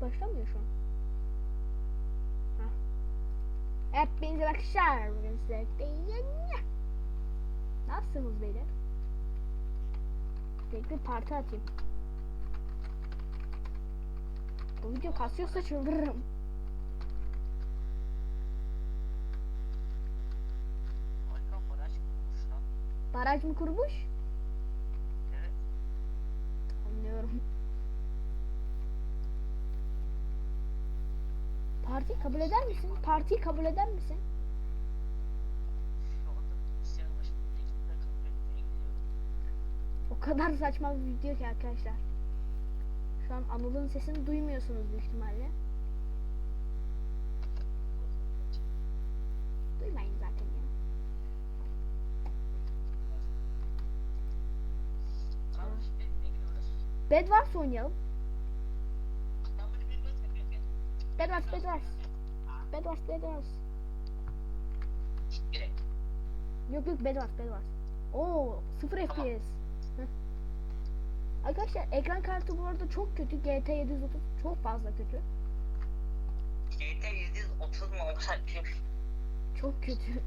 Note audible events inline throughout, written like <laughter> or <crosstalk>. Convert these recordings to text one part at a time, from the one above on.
başlamıyor şu an. Hah. Hepinize arkadaşlar. Bugün size yeni. Nasılsınız beyler? Tek bir parti atayım. Bu video kasıyorsa çıldırırım. Baraj mı kurmuş? Evet. Anlıyorum. Partiyi kabul eder misin? Partiyi kabul eder misin? O kadar saçma bir video ki arkadaşlar. Şu an Anıl'ın sesini duymuyorsunuz büyük ihtimalle. Duymayın zaten ya. Bedwars oynayalım. Tamam hadi bir göz yapayım. Bedwars, Bedwars. Bedwars, Bedwars. Yok yok Bedwars, Bedwars. Oo 0 Tamam. FPS. Arkadaşlar ekran kartı bu arada çok kötü. GT 730 çok fazla kötü. GT 730 mu Çok kötü.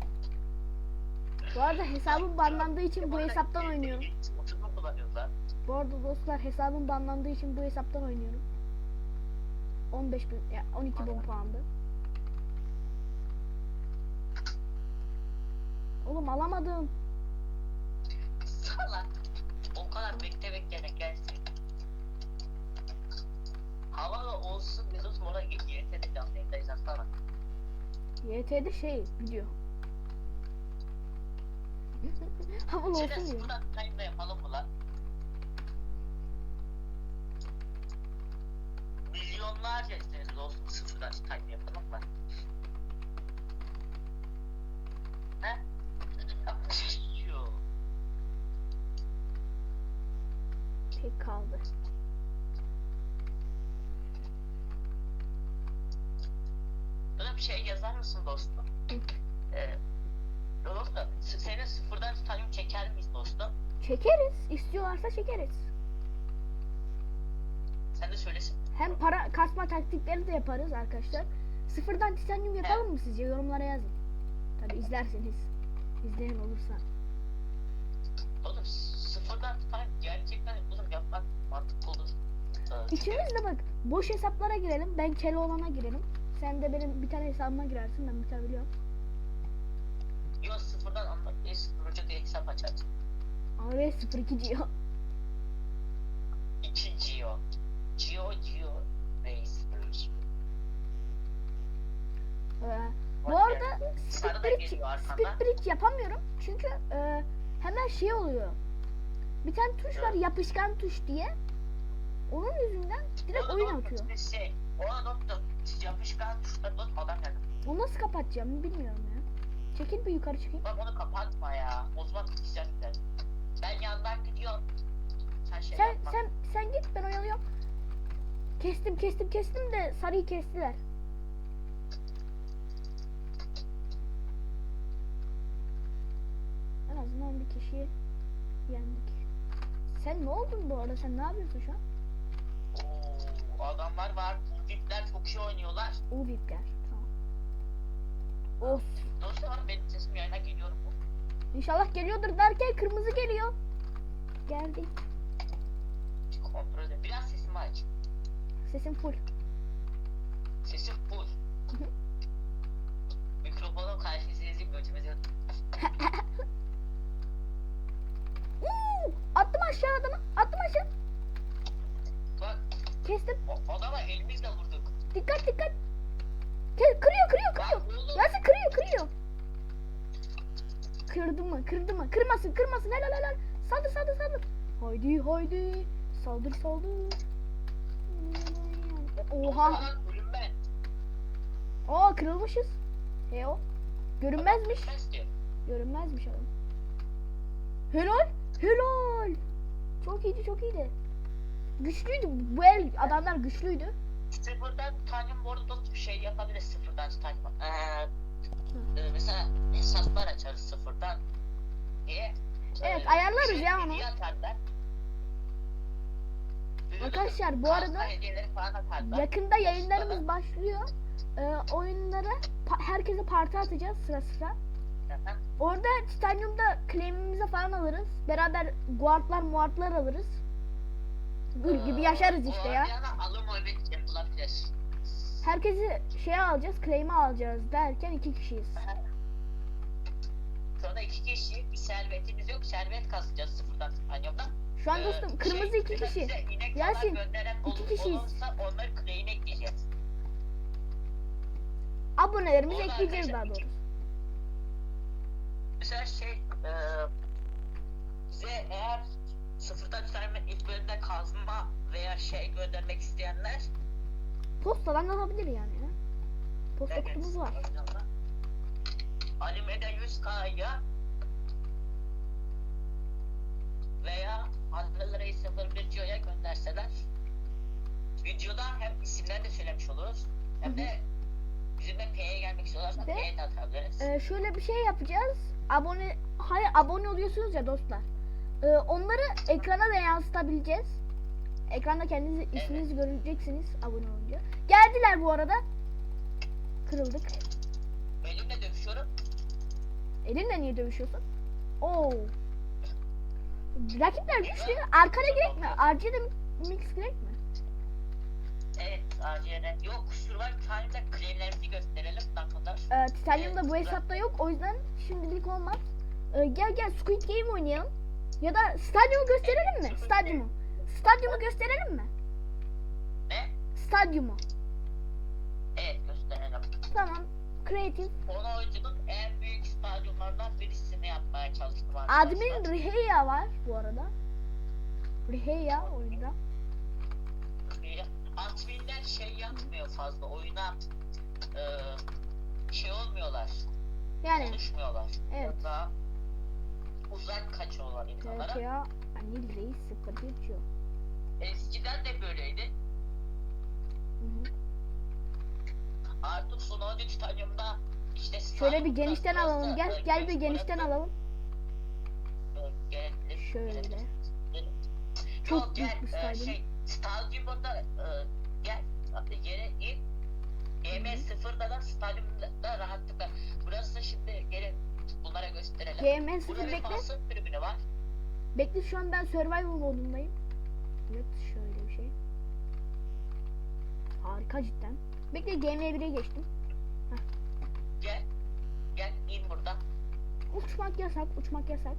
Bu arada hesabım banlandığı için bu hesaptan oynuyorum. 30 mu kullanıyoruz lan? Bu arada dostlar hesabım banlandığı için bu hesaptan oynuyorum. 15 bin, ya 12 bin puandı. Oğlum alamadım. Salak. O kadar bekle bekleyene gelsin. Havalı olsun biz o sonra GT'de canlı yayındayız aslanım. YT'de şey video. <laughs> Havalı Şöyle olsun diyor. sıfırdan time'da yapalım mı lan? Sıfırdan time yapalım mı? He? Yok. Tek kaldı. Bana bir şey yazar mısın dostum? Ee, dostum, s- senin sıfırdan time çeker miyiz dostum? Çekeriz. İstiyorlarsa çekeriz. Sen de söylesin. Hem para kasma taktikleri de yaparız arkadaşlar. Sıfırdan titanyum yapalım mı sizce? Yorumlara yazın. Tabi izlerseniz. İzleyen olursa. Oğlum sıfırdan gerçekten oğlum yapmak mantıklı olur. Ee, İkimiz de bak boş hesaplara girelim. Ben Keloğlan'a girelim. Sen de benim bir tane hesabıma girersin. Ben bir tane biliyorum. Yok sıfırdan anlat. E sıfır hoca diye hesap açarız. AV 02 diyor. İki Gio. Gio Gio Reis. Ee, bu arada split arkandan. split bridge yapamıyorum. Çünkü e, hemen şey oluyor. Bir tane tuş var yapışkan tuş diye. Onun yüzünden direkt oyun atıyor. Şey, ona doktor. Yapışkan tuşları not adam geldi. Onu nasıl kapatacağım bilmiyorum ya. Çekil bir yukarı çıkayım. Bak onu kapatma ya. O zaman gider. Ben yandan gidiyorum. Sen şey Sen yapma. sen sen git ben oyalıyorum. Kestim kestim kestim de sarıyı kestiler. En azından bir kişiyi yendik. Sen ne oldun bu arada? Sen ne yapıyorsun şu an? Oo, adamlar var. Vipler çok iyi oynuyorlar. O VIP'ler. Tamam. Of. Dostlar benim sesim yayına geliyor mu? İnşallah geliyordur derken kırmızı geliyor. Geldi. Kontrol. Biraz sesimi aç. Sesim full. Sesim full. <laughs> Mikrofonum karşısında ezeyim götümüze. <laughs> Attım aşağı adamı. Attım aşağı. Bak Kestim. o- adama elimizle vurduk. Dikkat dikkat. Ke- kırıyor kırıyor kırıyor. Yasin kırıyor kırıyor. Kırdı mı kırdı mı? Kırmasın kırmasın helal helal. Saldır saldır saldır. Haydi haydi. Saldır saldır. Oha. Ölüm ben. Aa kırılmışız. He o. Görünmezmiş. Görünmezmiş adam. Helal. Helal. Çok iyiydi çok iyiydi. Güçlüydü. Bu el adamlar güçlüydü. Sıfırdan tanyum bu arada dostum şey yapabilir sıfırdan tanyum. Ee, e, mesela hesaplar açarız sıfırdan diye. Evet, Ee, ayarlarız şey, ya onu. atarlar. Arkadaşlar, bu arada. Yakında yayınlarımız başlıyor. Ee, oyunlara pa- herkese parti atacağız sıra sıra. Orada Titanium'da claim'imizi falan alırız. Beraber guardlar muardlar alırız. Gül gibi yaşarız Ee, işte bu ya. alım yapılabilir. Herkesi şeye alacağız, claim'i alacağız derken iki kişiyiz. Sonra iki kişi bir servetimiz yok. Servet kasacağız sıfırdan Titanium'dan. Şu an Ee, dostum kırmızı şey, iki kişi. Yasin, iki kişiyiz. Olursa onları claim'e ekleyeceğiz. Abonelerimizi Orada ekleyeceğiz daha doğrusu. Mesela şey e, bize eğer sıfırdan sermet ilk bölümde kazma veya şey göndermek isteyenler Postadan alabilir yani ya. Posta Evet, kutumuz var. oyunlarda. 100K'ya veya Anadolu 01 Gio'ya gönderseler videoda hem isimlerini de söylemiş oluruz hem de bizimle P'ye gelmek istiyorlarsa Ve, P'ye de atabiliriz. Ee, şöyle bir şey yapacağız. Abone hayır abone oluyorsunuz ya dostlar. Ee, onları ekrana da yansıtabileceğiz. Ekranda kendiniz isminizi göreceksiniz abone olunca. Geldiler bu arada. Kırıldık. Dövüşüyorum. Elinle niye dövüşüyorsun? Oo. Rakipler güçlü. Arkana gerek mi? RC'de mix gerek mi? Evet, ACR. Yok, Survival Time'da claimlerimizi gösterelim kadar. Ee, Titanium'da bu hesapta yok. O yüzden şimdilik olmaz. Ee, gel gel Squid Game oynayalım. Ya da stadyumu gösterelim mi? Evet, Stadyumu. Stadyumu gösterelim mi? Ne? Stadyumu. Evet, gösterelim. Tamam. Creative. Konu oyuncunun en büyük stadyumlarından birisini yapmaya çalıştım arkadaşlar. Admin Riheya var bu arada. Riheya oyunda. Adminler şey yapmıyor fazla oyuna eee şey olmuyorlar. Yani Konuşmuyorlar. Evet. Daha uzak kaçıyorlar insanlara. Riheya Anil Reis 01 diyor. Eskiden de böyleydi. Hı hı. Artık son 13 tanyumda işte Şöyle bir genişten alalım. Gel gel bir genişten alalım. Şöyle. Çok büyük bir e, stadyum. Şey, stadyumda e, gel yere in. GM sıfırda da stadyumda rahatlıkla. Burası şimdi gelin bunlara gösterelim. GM 0 Burada bir bekle. tribünü var. Bekle şu an ben survival modundayım. Evet şöyle bir şey. Harika cidden. Bekle GM1'e geçtim. Gel. Gel in. Uçmak yasak, uçmak yasak.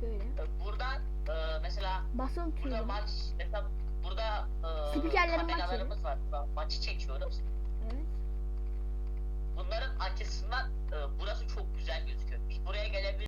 Şöyle. Ee, buradan e, mesela basın burada maç mesela burada e, spikerlerin maçı. var. Maçı çekiyoruz. Evet. Bunların açısından e, burası çok güzel gözüküyor. Biz buraya gelebiliriz.